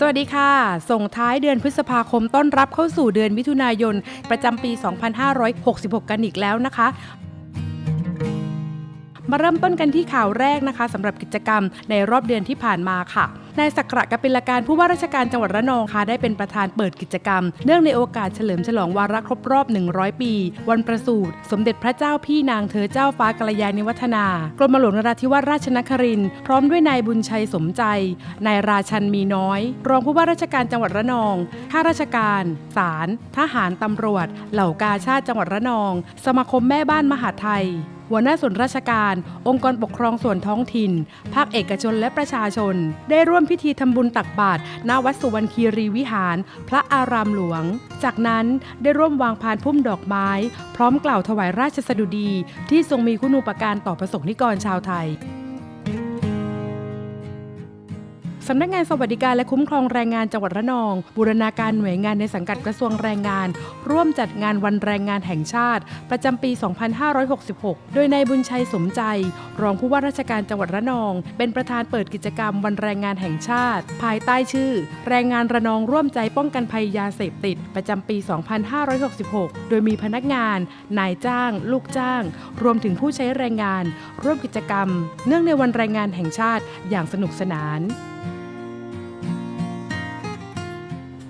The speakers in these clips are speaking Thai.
สวัสดีค่ะ ส่งท้ายเดือนพฤษภาคมต้อนรับเข้าสู่เดือนมิถุนายน ประจำปี 2566 กันอีกแล้วนะคะมาเริ่มต้นกันที่ข่าวแรกนะคะสำหรับกิจกรรมในรอบเดือนที่ผ่านมาค่ะ นายสักระกปิลการผู้ว่าราชการจังหวัดระนองค่ะได้เป็นประธานเปิดกิจกรรม เนื่องในโอกาสเฉลิมฉลองวาระครบรอบ 100 ปี วันประสูติสมเด็จพระเจ้าพี่นางเธอเจ้าฟ้ากัลยาณิวัฒนากรมหลวงนราธิวาสราชนครินทร์พร้อมด้วยนายบุญชัยสมใจนายราชันมีน้อย รองผู้ว่าราชการจังหวัดระนองข้าราชการศาลทหารตำรวจ เหล่ากาชาติจังหวัดระนอง สมาคมแม่บ้านมหาไทย หัวหน้าส่วนราชการ องค์กรปกครองส่วนท้องถิ่น ภาคเอกชนและประชาชน ได้ร่วมพิธีทำบุญตักบาตรณวัดสุวรรณคีรีวิหาร พระอารามหลวง จากนั้นได้ร่วมวางพานพุ่มดอกไม้ พร้อมกล่าวถวายราชสดุดี ที่ทรงมีคุณูปการต่อประสงค์นิกรชาวไทย สำนักงานสวัสดิการและคุ้มครองแรงงานจังหวัดระนอง บูรณาการหน่วยงานในสังกัดกระทรวงแรงงาน ร่วมจัดงานวันแรงงานแห่งชาติ ประจำปี 2566 โดยนายบุญชัยสมใจ รองผู้ว่าราชการจังหวัดระนอง เป็นประธานเปิดกิจกรรมวันแรงงานแห่งชาติ ภายใต้ชื่อ แรงงานระนองร่วมใจป้องกันภัยยาเสพติด ประจำปี 2566 โดยมีพนักงาน นายจ้าง ลูกจ้าง รวมถึงผู้ใช้แรงงาน ร่วมกิจกรรม เนื่องในวันแรงงานแห่งชาติอย่างสนุกสนาน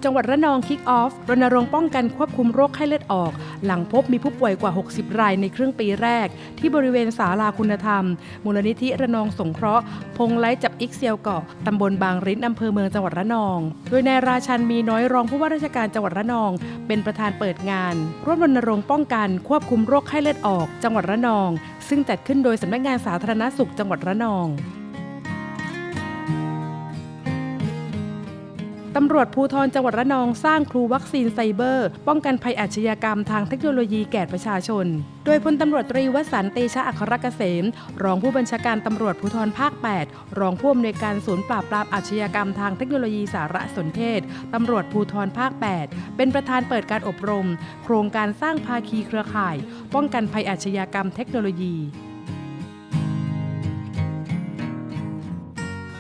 จังหวัดระนองคิกออฟรณรงค์ป้องกันควบคุมโรคไข้เลือดออก หลังพบมีผู้ป่วยกว่า 60 รายในครึ่งปีแรก ที่บริเวณศาลาคุณธรรม มูลนิธิระนองสงเคราะห์ พงไลจับอิกเซียวเกาะตำบลบางริ้นอำเภอเมืองจังหวัดระนอง โดยนายราชันมีน้อยรองผู้ว่าราชการจังหวัดระนอง เป็นประธานเปิดงาน ร่วมรณรงค์ป้องกันควบคุมโรคไข้เลือดออก จังหวัดระนอง ซึ่งจัดขึ้นโดยสำนักงานสาธารณสุขจังหวัดระนอง ตำรวจภูธรจังหวัดระนองสร้างครูวัคซีนไซเบอร์ ป้องกันภัยอาชญากรรมทางเทคโนโลยีแก่ประชาชน โดยพลตำรวจตรีวสันต์เตชะอัครกเกษม รองผู้บัญชาการตำรวจภูธรภาค 8 รองผู้อำนวยการศูนย์ปราบปรามอาชญากรรมทางเทคโนโลยีสารสนเทศตำรวจภูธรภาค 8 เป็นประธานเปิดการอบรม โครงการสร้างภาคีเครือข่าย ป้องกันภัยอาชญากรรมเทคโนโลยี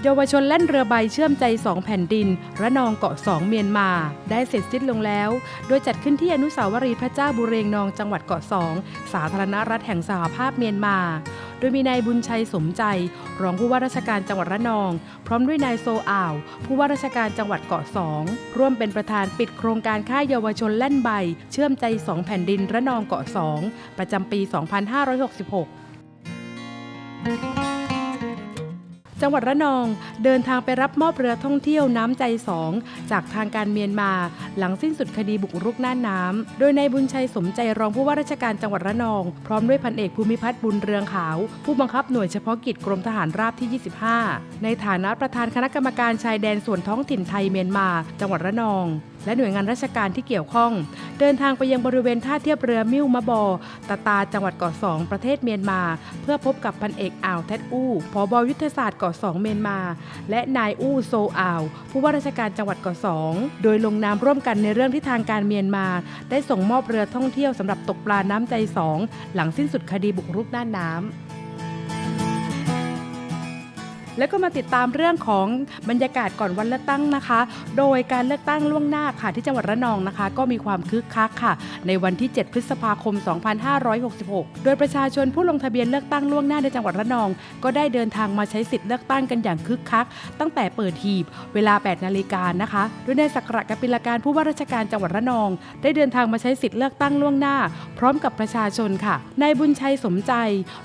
เยาวชนเล่นเรือใบเชื่อมใจ2แผ่นดิน ระนองเกาะ2เมียนมา ได้เสร็จสิ้นลงแล้ว โดยจัดขึ้นที่อนุสาวรีย์พระเจ้าบุเรงนองจังหวัดเกาะ2สาธารณรัฐแห่งสหภาพเมียนมา โดยมีนายบุญชัยสมใจ รองผู้ว่าราชการจังหวัดระนอง พร้อมด้วยนายโซอ่าว ผู้ว่าราชการจังหวัดเกาะ2ร่วมเป็นประธานปิดโครงการค่ายเยาวชนเล่นใบ เชื่อมใจ2แผ่นดินระนองเกาะ2ประจำปี 2566 จังหวัดระนองเดินทางไปรับมอบเรือท่องเที่ยวน้ำใจสองจากทางการเมียนมา หลังสิ้นสุดคดีบุกรุกน่านน้ำ โดยนายบุญชัยสมใจรองผู้ว่าราชการจังหวัดระนอง พร้อมด้วยพันเอกภูมิพัฒน์บุญเรืองขาว ผู้บังคับหน่วยเฉพาะกิจกรมทหารราบที่ 25 ในฐานะประธานคณะกรรมการชายแดนส่วนท้องถิ่นไทยเมียนมา จังหวัดระนอง และหน่วยงานราชการที่เกี่ยวข้อง เดินทางไปยังบริเวณท่าเทียบเรือมิวมะบอตาตาจังหวัดเกาะสองประเทศเมียนมา เพื่อพบกับพันเอกอ่าวแทดอู้ผอบยุทธศาสตร์เกาะสองเมียนมา และนายอู้โซอ่าวผู้ว่าราชการจังหวัดเกาะสองโดยลงนามร่วมกันในเรื่องที่ทางการเมียนมา ได้ส่งมอบเรือท่องเที่ยวสำหรับตกปลาน้ำใจสองหลังสิ้นสุดคดีบุกรุกน่านน้ำ แล้วก็มาติดตามเรื่องของบรรยากาศก่อนวันเลือกตั้งนะคะ โดยการเลือกตั้งล่วงหน้าค่ะที่จังหวัดระนองนะคะ ก็มีความคึกคักค่ะ ในวันที่ 7 พฤษภาคม 2566 โดยประชาชนผู้ลงทะเบียนเลือกตั้งล่วงหน้าในจังหวัดระนอง ก็ได้เดินทางมาใช้สิทธิ์เลือกตั้งกันอย่างคึกคัก ตั้งแต่เปิดหีบเวลา 8 นาฬิกานะคะโดยในสักระกปิลการผู้ว่าราชการจังหวัดระนอง ได้เดินทางมาใช้สิทธิ์เลือกตั้งล่วงหน้า พร้อมกับประชาชนค่ะนายบุญชัยสมใจ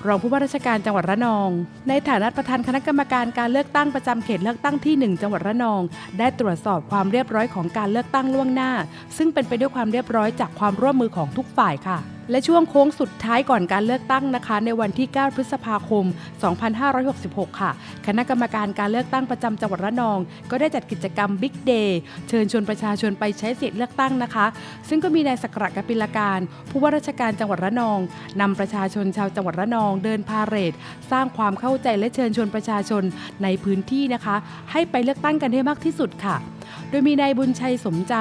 รองผู้ว่าราชการจังหวัดระนอง ในฐานะประธานคณะกรรมการการเลือกตั้งประจำเขตเลือกตั้งที่ 1 จังหวัดระนอง ได้ตรวจสอบความเรียบร้อยของการเลือกตั้งล่วงหน้า ซึ่งเป็นไปด้วยความเรียบร้อยจากความร่วมมือของทุกฝ่ายค่ะและช่วงโค้งสุดท้ายก่อนการเลือกตั้งนะคะ ในวันที่ 9 พฤษภาคม 2566 ค่ะ คณะกรรมการการเลือกตั้งประจำจังหวัดระนอง ก็ได้จัดกิจกรรม Big Day เชิญชวนประชาชนไปใช้สิทธิ์เลือกตั้งนะคะ ซึ่งก็มีนายสักระกปิลการ ผู้ว่าราชการจังหวัดระนองนำประชาชนชาวจังหวัดระนองเดินพาเหรดสร้างความเข้าใจและเชิญชวนประชาชนในพื้นที่นะคะ ให้ไปเลือกตั้งกันให้มากที่สุดค่ะ โดยมีนายบุญชัยสมใจ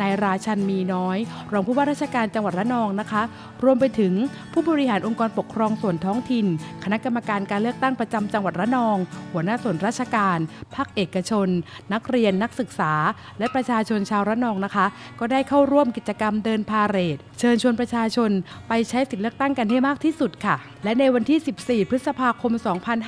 นายราชันมีน้อย รองผู้ว่าราชการจังหวัดระนองนะคะ รวมไปถึงผู้บริหารองค์กรปกครองส่วนท้องถิ่น คณะกรรมการการเลือกตั้งประจำจังหวัดระนอง หัวหน้าส่วนราชการภาคเอกชน นักเรียนนักศึกษา และประชาชนชาวระนองนะคะ ก็ได้เข้าร่วมกิจกรรมเดินพาเหรด เชิญชวนประชาชน ไปใช้สิทธิเลือกตั้งกันให้มากที่สุดค่ะ และในวันที่ 14 พฤษภาคม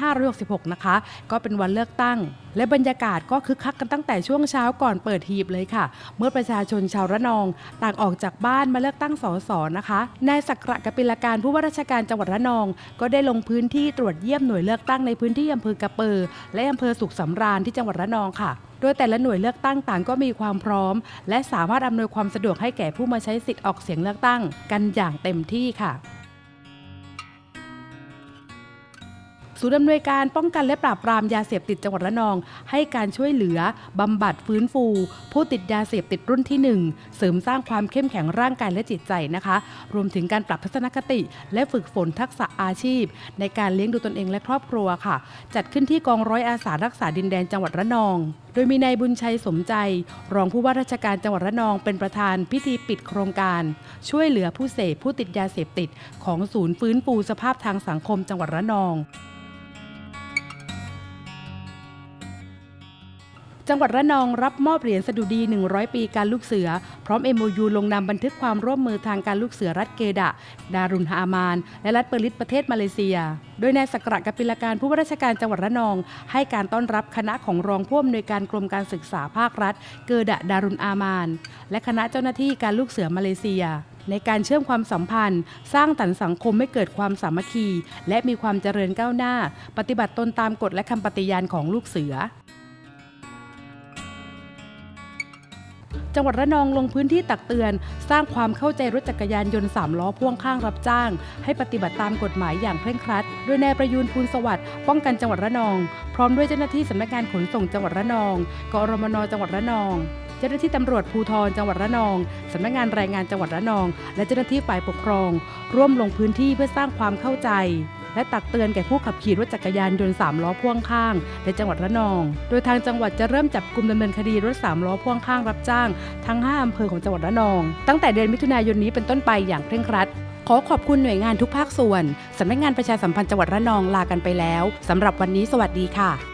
2566 นะคะ ก็เป็นวันเลือกตั้งและบรรยากาศก็คึกคักกันตั้งแต่ช่วงเช้าก่อนเปิดหีบเลยค่ะ เมื่อประชาชนชาวระนอง ต่างออกจากบ้านมาเลือกตั้งสสนะคะนายสักระกปิลการผู้ว่าราชการจังหวัดระนอง ก็ได้ลงพื้นที่ตรวจเยี่ยมหน่วยเลือกตั้งในพื้นที่อำเภอกระเปอร์และอำเภอสุขสำราญที่จังหวัดระนองค่ะโดยแต่ละหน่วยเลือกตั้งต่างก็มีความพร้อม และสามารถอำนวยความสะดวกให้แก่ผู้มาใช้สิทธิ์ออกเสียงเลือกตั้ง กันอย่างเต็มที่ค่ะ ศูนย์อำนวยการป้องกันและปราบปรามยาเสพติดจังหวัดระนอง ให้การช่วยเหลือบำบัดฟื้นฟู ผู้ติดยาเสพติดรุ่นที่ 1 เสริมสร้างความเข้มแข็งร่างกายและจิตใจนะคะ รวมถึงการปรับทัศนคติ และฝึกฝนทักษะอาชีพ ในการเลี้ยงดูตนเองและครอบครัวค่ะ จัดขึ้นที่กองร้อยอาสารักษาดินแดนจังหวัดระนอง โดยมีนายบุญชัยสมใจ รองผู้ว่าราชการจังหวัดระนองเป็นประธานพิธีปิดโครงการ ช่วยเหลือผู้เสพผู้ติดยาเสพติด ของศูนย์ฟื้นฟูสภาพทางสังคมจังหวัดระนอง จังหวัดระนองรับมอบเหรียญสดุดี 100 ปีการลูกเสือ พร้อม MOU ลงนามบันทึกความร่วมมือทางการลูกเสือรัฐเกดะ ดารุนฮามาน และรัฐเปอร์ลิสประเทศมาเลเซีย โดยนายสักระกปิลการผู้ว่าราชการจังหวัดระนอง ให้การต้อนรับคณะของรองผู้อำนวยการกรมการศึกษาภาครัฐ เกดะดารุนอามาน และคณะเจ้าหน้าที่การลูกเสือมาเลเซียในการเชื่อมความสัมพันธ์ สร้างสรรค์สังคมให้เกิดความสามัคคี และมีความเจริญก้าวหน้า ปฏิบัติตนตามกฎและคำปฏิญาณของลูกเสือ จังหวัดระนองลงพื้นที่ตักเตือน สร้างความเข้าใจรถจักรยานยนต์ 3 ล้อพ่วงข้างรับจ้าง ให้ปฏิบัติตามกฎหมายอย่างเคร่งครัด โดยนายประยูนภูลสวัสดิ์ป้องกันจังหวัดระนอง พร้อมด้วยเจ้าหน้าที่สำนักงานขนส่งจังหวัดระนองกอรมนจังหวัดระนองเจ้าหน้าที่ตำรวจภูธรจังหวัดระนองสำนักงานแรงงานจังหวัดระนอง และเจ้าหน้าที่ฝ่ายปกครอง ร่วมลงพื้นที่เพื่อสร้างความเข้าใจ และตักเตือนแก่ผู้ขับขี่รถจักรยานยนต์3ล้อพ่วงข้าง ในจังหวัดระนอง โดยทางจังหวัดจะเริ่มจับกลุ่มดำเนินคดีรถ3ล้อพ่วงข้างรับจ้างทั้ง 5อำเภอของจังหวัดระนอง ตั้งแต่เดือนมิถุนายนนี้เป็นต้นไปอย่างเคร่งครัดขอขอบคุณหน่วยงานทุกภาคส่วน สำนักงานประชาสัมพันธ์จังหวัดระนองลากันไปแล้ว สำหรับวันนี้สวัสดีค่ะ